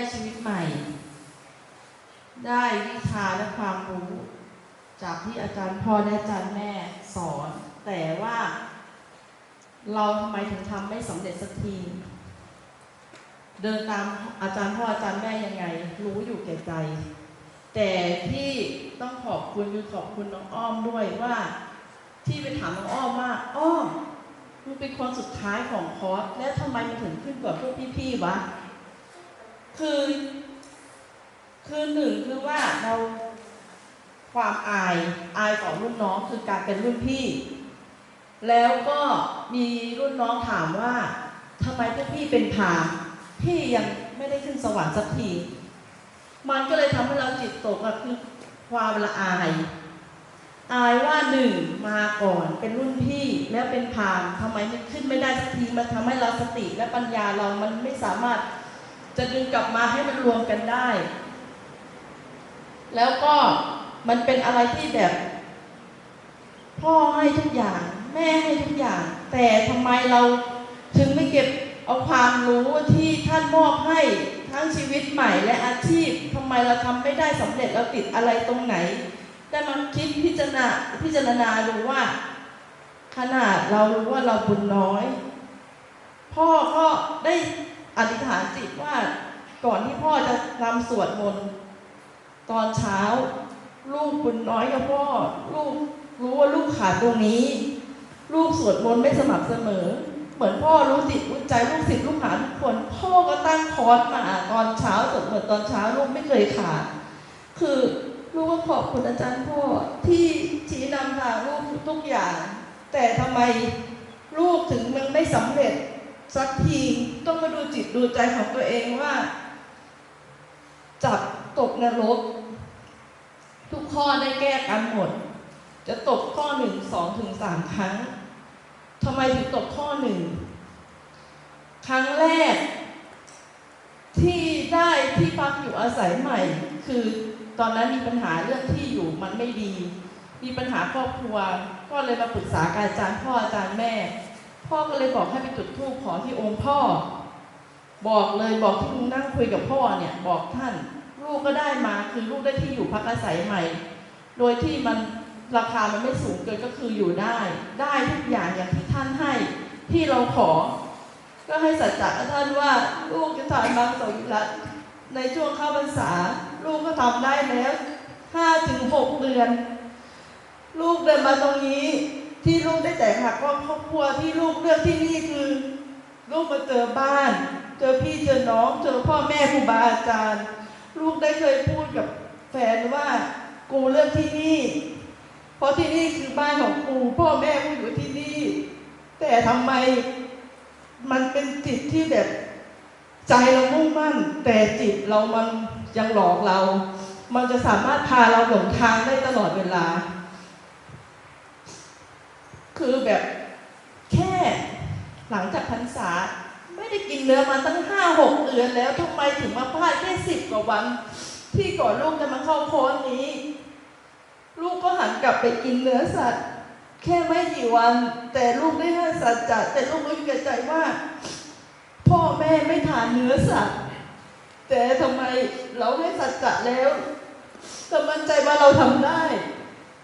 ได้ชีวิตใหม่ ได้วิชาและความรู้ จากที่อาจารย์พ่อและอาจารย์แม่สอน แต่ว่า เราทำไมถึงทำไม่สำเร็จสักที เดินตามอาจารย์พ่ออาจารย์แม่ยังไง รู้อยู่แก่ใจ แต่ที่ต้องขอบคุณคือขอบคุณน้องอ้อมด้วยว่า ที่ไปถามน้องอ้อมว่าอ้อมมึงเป็นคนสุดท้ายของคอร์สแล้วทำไมมันถึงขึ้นกว่าพวกพี่ๆวะ คือ คือหนึ่งคือว่าเราความอายอายของรุ่นน้องคือการเป็นรุ่นพี่ แล้วก็มีรุ่นน้องถามว่าทำไมพวกพี่เป็นพาพี่ยังไม่ได้ขึ้นสวรรค์สักที มันก็เลยทำให้เราจิตตกอะคือความละอาย อายว่าหนึ่งมาก่อนเป็นรุ่นพี่แล้วเป็นพาหมณ์ทำไมมันขึ้นไม่ได้สักทีมันทำให้เราสติและปัญญาเรามันไม่สามารถ จะดึงกลับมาให้มันรวมกันได้ แล้วก็มันเป็นอะไรที่แบบ พ่อให้ทุกอย่าง แม่ให้ทุกอย่าง แต่ทำไมเราถึงไม่เก็บเอาความรู้ที่ท่านมอบให้ทั้งชีวิตใหม่และอาชีพทำไมเราทำไม่ได้สำเร็จเราติดอะไรตรงไหน ได้มาคิดพิจารณาพิจารณาดูว่า ขนาดเรารู้ว่าเราบุญน้อย พ่อก็ได้ อธิษฐานจิตว่าก่อนที่พ่อจะทำสวดมนต์ตอนเช้า ลูกบุญน้อยกับพ่อ ลูกรู้ว่าลูกขาดตรงนี้ ลูกสวดมนต์ไม่สม่ำเสมอ เหมือนพ่อรู้จิตรู้ใจลูกศิษย์ลูกหาทุกคนพ่อก็ตั้งคอร์สมาตอนเช้าสวดมนต์ตอนเช้าลูกไม่เคยขาดคือลูกก็ขอบคุณอาจารย์พ่อที่ชี้นำทางลูกทุกอย่าง แต่ทำไมลูกถึงมันไม่สำเร็จ สักทีต้องมาดูจิตดูใจของตัวเองว่า จับตกนรก ทุกข้อได้แก้กันหมด จะตกข้อหนึ่งสองถึงสามครั้งทำไมถึงตกข้อหนึ่งครั้งแรก ที่ได้ที่พักอยู่อาศัยใหม่ คือตอนนั้นมีปัญหาเรื่องที่อยู่มันไม่ดี มีปัญหาครอบครัว ก็เลยมาปรึกษากับอาจารย์พ่ออาจารย์แม่ พ่อก็เลยบอกให้ไปจุดธูปขอที่องค์พ่อ บอกเลยบอกที่มึงนั่งคุยกับพ่อเนี่ย บอกท่าน ลูกก็ได้มาคือลูกได้ที่อยู่พักอาศัยใหม่ โดยที่มันราคามันไม่สูงเกินก็คืออยู่ได้ ได้ทุกอย่างอย่างที่ท่านให้ที่เราขอ ก็ให้สัจจะท่านว่าลูกจะถ่ายบางสวิรัตในช่วงเข้าพรรษา ลูกก็ทำได้แล้วห้าถึงหกเดือน ลูกเดินมาตรงนี้ ที่ลูกได้แตกหักว่าครอบครัวที่ลูกเลือกที่นี่คือ ลูกมาเจอบ้าน เจอพี่เจอน้องเจอพ่อแม่ครูบาอาจารย์ ลูกได้เคยพูดกับแฟนว่ากูเลือกที่นี่ เพราะที่นี่คือบ้านของกูพ่อแม่กูอยู่ที่นี่ แต่ทำไมมันเป็นจิตที่แบบใจเรามุ่งมั่น แต่จิตเรามันยังหลอกเรา มันจะสามารถพาเราหลงทางได้ตลอดเวลา คือแบบแค่หลังจากพรรษา ไม่ได้กินเนื้อมาตั้งห้าหกเดือนแล้วทำไมถึงมาพลาดแค่สิบกว่าวัน ที่ก่อนลูกจะมาเข้าโค้ชนี้ ลูกก็หันกลับไปกินเนื้อสัตว์ แค่ไม่กี่วัน แต่ลูกได้ให้สัจจะแต่ลูกรู้อยู่แก่ใจว่า พ่อแม่ไม่ทานเนื้อสัตว์ แต่ทำไมเราให้สัจจะแล้วก็มั่นใจว่าเราทำได้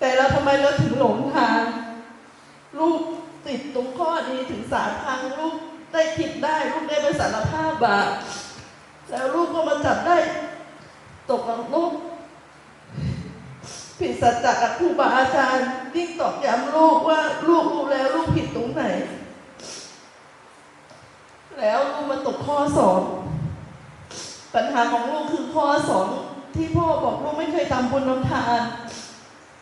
แต่เราทำไมเราถึงหลงทาง ลูกติดตรงข้อดีถึงสามครั้งลูกได้คิดได้ลูกได้ไปสารภาพบาปแล้วลูกก็มาจับได้ ตกกับลูกผิดสัจจะกับครูบาอาจารย์ยิ่งตอกย้ำลูกว่าลูกรู้แล้วลูกผิดตรงไหน แล้วลูกมาตกข้อสองปัญหาของลูกคือข้อสองที่พ่อบอกลูกไม่เคยทำบุญทำทาน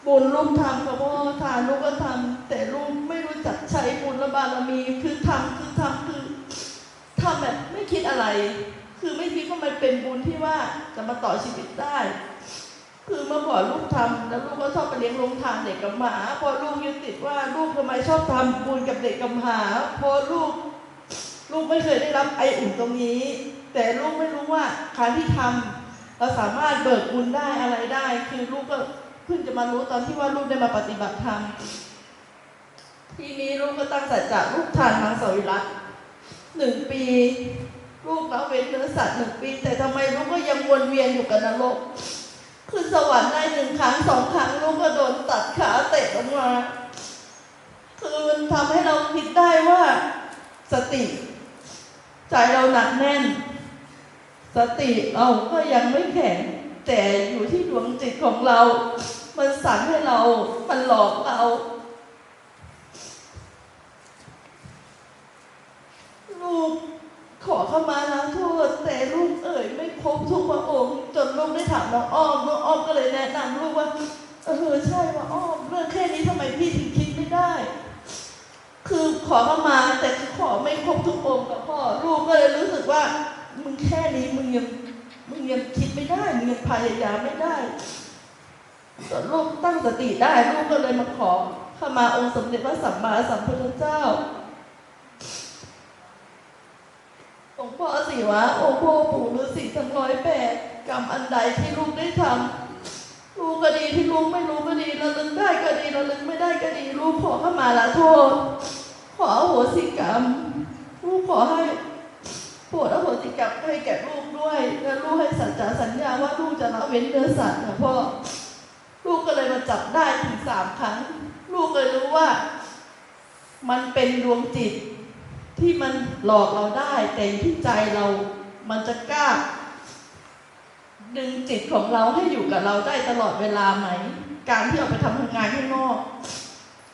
บุญลูกทำกับพ่อทานลูกก็ทำแต่ลูกไม่รู้จักใช้บุญและบารมีคือทำคือทำคือทำแบบไม่คิดอะไร คือไม่คิดว่ามันเป็นบุญที่ว่าจะมาต่อชีวิตได้ คือเมื่อก่อนลูกทำแล้วลูกก็ชอบไปเลี้ยงโรงทานเด็กกำพร้าพอลูกยึดติดว่าลูกทำไมชอบทำบุญกับเด็กกำพร้าพอลูก ลูกไม่เคยได้รับไออุ่นตรงนี้ แต่ลูกไม่รู้ว่าการที่ทำเราสามารถเบิกบุญได้อะไรได้ คือลูกก็ เพิ่งจะมารู้ตอนที่ว่าลูกได้มาปฏิบัติธรรมทีนี้ลูกก็ตั้งสัจจะลูกทานทางสวิรัตหนึ่งปี ลูกละเว้นเนื้อสัตว์หนึ่งปี แต่ทำไมลูกก็ยังวนเวียนอยู่กับนรกขึ้นสวรรค์ได้หนึ่งครั้งสองครั้งลูกก็โดนตัดขาเตะลงมาคือมันทำให้เราคิดได้ว่า สติ ใจเราหนักแน่น สติเราก็ยังไม่แข็ง แต่อยู่ที่ดวงจิตของเรา มันสั่งให้เรา มันหลอกเรา ลูกขอเข้ามาล้วโทษ แต่ลูกเอ่ยไม่ครบทุกพระองค์ จนลูกได้ถามน้องอ้อมน้องอ้อมก็เลยแนะนำลูกว่า เออใช่ว่าอ้อมเรื่องแค่นี้ทำไมพี่ถึงคิดไม่ได้ คือขอเข้ามาแต่ขอไม่ครบทุกองค์กับพ่อ ลูกก็เลยรู้สึกว่ามึงแค่นี้มึงยังมึง ยังคิดไม่ได้มึงยังพยายามไม่ได้แต่ลูกตั้งสติได้ลูกก็เลยมาขอขามาองค์สมเด็จพระสัมมาสัมพุทธเจ้าองค์พ่อสิวะองค์พ่อปู่ฤาษีทั้งร้อยแปดกรรมอันใดที่ลูกได้ทำรู้ก็ดีที่ลูกไม่รู้ก็ดีระลึกได้ก็ดีระลึกไม่ได้ก็ดีลูกขอขามาละโทษ ขอโหสิกรรมลูกขอให้ ปรดอโหสิกรรมให้แก่ลูกด้วยและลูกให้สัจจะสัญญาว่าลูกจะละเว้นเนื้อสัตว์นะพ่อลูกก็เลยมาจับได้ถึงสามครั้ง ลูกเลยรู้ว่า มันเป็นดวงจิตที่มันหลอกเราได้ แต่ที่ใจเรามันจะกล้า ดึงจิตของเราให้อยู่กับเราได้ตลอดเวลาไหม การที่ออกไปทำงานข้างนอก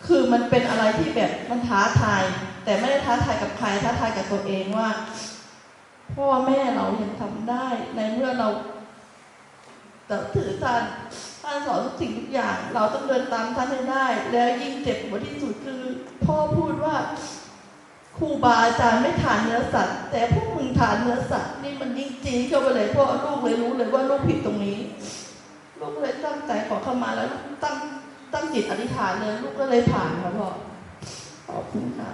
คือมันเป็นอะไรที่แบบมันท้าทาย แต่ไม่ได้ท้าทายกับใครท้าทายกับตัวเองว่า พ่อแม่เรายังทำได้ ในเมื่อเราต่ถือท่านท่านสอนทุกสิ่งทุกอย่าง เราต้องเดินตามท่านให้ได้ แล้วยิ่งเจ็บปวดที่สุดคือ พ่อพูดว่าครูบาอาจารย์ไม่ทานเนื้อสัตว์ แต่พวกมึงทานเนื้อสัตว์นี่มันยิ่งจีเข้าไปเลยพราะลูกเลยรู้เลยว่าลูกผิดตรงนี้ ลูกเลยตั้งใจขอเข้ามาแล้วตั้งตั้งจิตอธิษฐานเลยลูกก็เลยผ่านค่ะพ่อขอบคุณค่ะ